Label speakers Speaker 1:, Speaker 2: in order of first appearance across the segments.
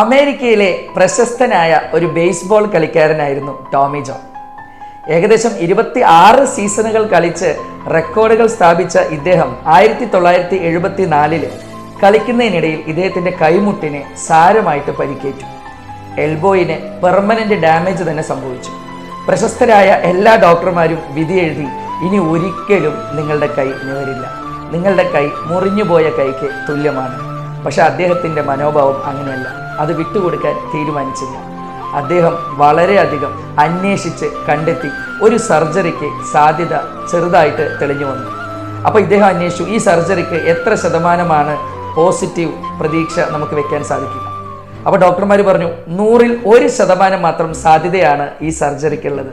Speaker 1: അമേരിക്കയിലെ പ്രശസ്തനായ ഒരു ബേസ്ബോൾ കളിക്കാരനായിരുന്നു ടോമി ജോൺ. ഏകദേശം ഇരുപത്തി ആറ് സീസണുകൾ കളിച്ച് റെക്കോർഡുകൾ സ്ഥാപിച്ച ഇദ്ദേഹം ആയിരത്തി തൊള്ളായിരത്തി എഴുപത്തി നാലിൽ കളിക്കുന്നതിനിടയിൽ ഇദ്ദേഹത്തിന്റെ കൈമുട്ടിനെ സാരമായിട്ട് പരിക്കേറ്റു. എൽബോയിന് പെർമനന്റ് ഡാമേജ് തന്നെ സംഭവിച്ചു. പ്രശസ്തരായ എല്ലാ ഡോക്ടർമാരും വിധി എഴുതി ഇനി ഒരിക്കലും നിങ്ങളുടെ കൈ നിവരില്ല നിങ്ങളുടെ കൈ മുറിഞ്ഞുപോയ കൈക്ക് തുല്യമാണ്. പക്ഷെ അദ്ദേഹത്തിന്റെ മനോഭാവം അങ്ങനെയല്ല. അത് വിട്ടുകൊടുക്കാൻ തീരുമാനിച്ചില്ല. അദ്ദേഹം വളരെയധികം അന്വേഷിച്ച് കണ്ടെത്തി ഒരു സർജറിക്ക് സാധ്യത ചെറുതായിട്ട് തെളിഞ്ഞു വന്നു. അപ്പോൾ ഇദ്ദേഹം അന്വേഷിച്ചു ഈ സർജറിക്ക് എത്ര ശതമാനമാണ് പോസിറ്റീവ് പ്രതീക്ഷ നമുക്ക് വെക്കാൻ സാധിക്കില്ല അപ്പോൾ ഡോക്ടർമാർ പറഞ്ഞു നൂറിൽ ഒരു ശതമാനം മാത്രം സാധ്യതയാണ് ഈ സർജറിക്കുള്ളത്.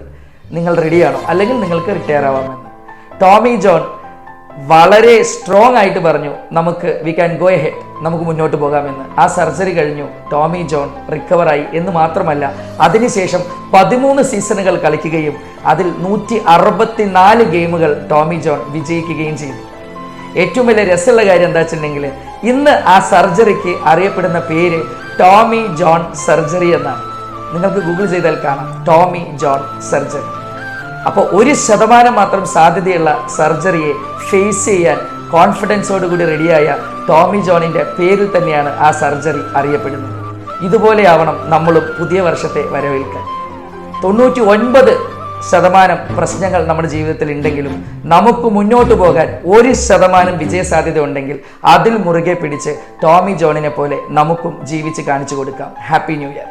Speaker 1: നിങ്ങൾ റെഡിയാണോ അല്ലെങ്കിൽ നിങ്ങൾക്ക് റിട്ടയർ ആവാമെന്ന്. ടോമി ജോൺ വളരെ സ്ട്രോങ് ആയിട്ട് പറഞ്ഞു നമുക്ക് വി ക്യാൻ ഗോ ഹെഡ് നമുക്ക് മുന്നോട്ട് പോകാമെന്ന്. ആ സർജറി കഴിഞ്ഞു ടോമി ജോൺ റിക്കവറായി എന്ന് മാത്രമല്ല അതിനുശേഷം പതിമൂന്ന് സീസണുകൾ കളിക്കുകയും അതിൽ നൂറ്റി അറുപത്തിനാല് ഗെയിമുകൾ ടോമി ജോൺ വിജയിക്കുകയും ചെയ്തു. ഏറ്റവും വലിയ രസമുള്ള കാര്യം എന്താ വെച്ചിട്ടുണ്ടെങ്കിൽ ഇന്ന് ആ സർജറിക്ക് അറിയപ്പെടുന്ന പേര് ടോമി ജോൺ സർജറി എന്നാണ്. നിങ്ങൾക്ക് ഗൂഗിൾ ചെയ്താൽ കാണാം ടോമി ജോൺ സർജറി. അപ്പോൾ ഒരു ശതമാനം മാത്രം സാധ്യതയുള്ള സർജറിയെ ഫേസ് ചെയ്യാൻ കോൺഫിഡൻസോടുകൂടി റെഡിയായ ടോമി ജോണിന്റെ പേരിൽ തന്നെയാണ് ആ സർജറി അറിയപ്പെടുന്നത്. ഇതുപോലെയാവണം നമ്മളും പുതിയ വർഷത്തെ വരവേൽക്കാൻ. തൊണ്ണൂറ്റി ഒൻപത് ശതമാനം പ്രശ്നങ്ങൾ നമ്മുടെ ജീവിതത്തിൽ ഉണ്ടെങ്കിലും നമുക്ക് മുന്നോട്ട് പോകാൻ ഒരു ശതമാനം വിജയ സാധ്യത ഉണ്ടെങ്കിൽ അതിൽ മുറുകെ പിടിച്ച് ടോമി ജോണിനെ പോലെ നമുക്കും ജീവിച്ച് കാണിച്ചു കൊടുക്കാം. Happy new year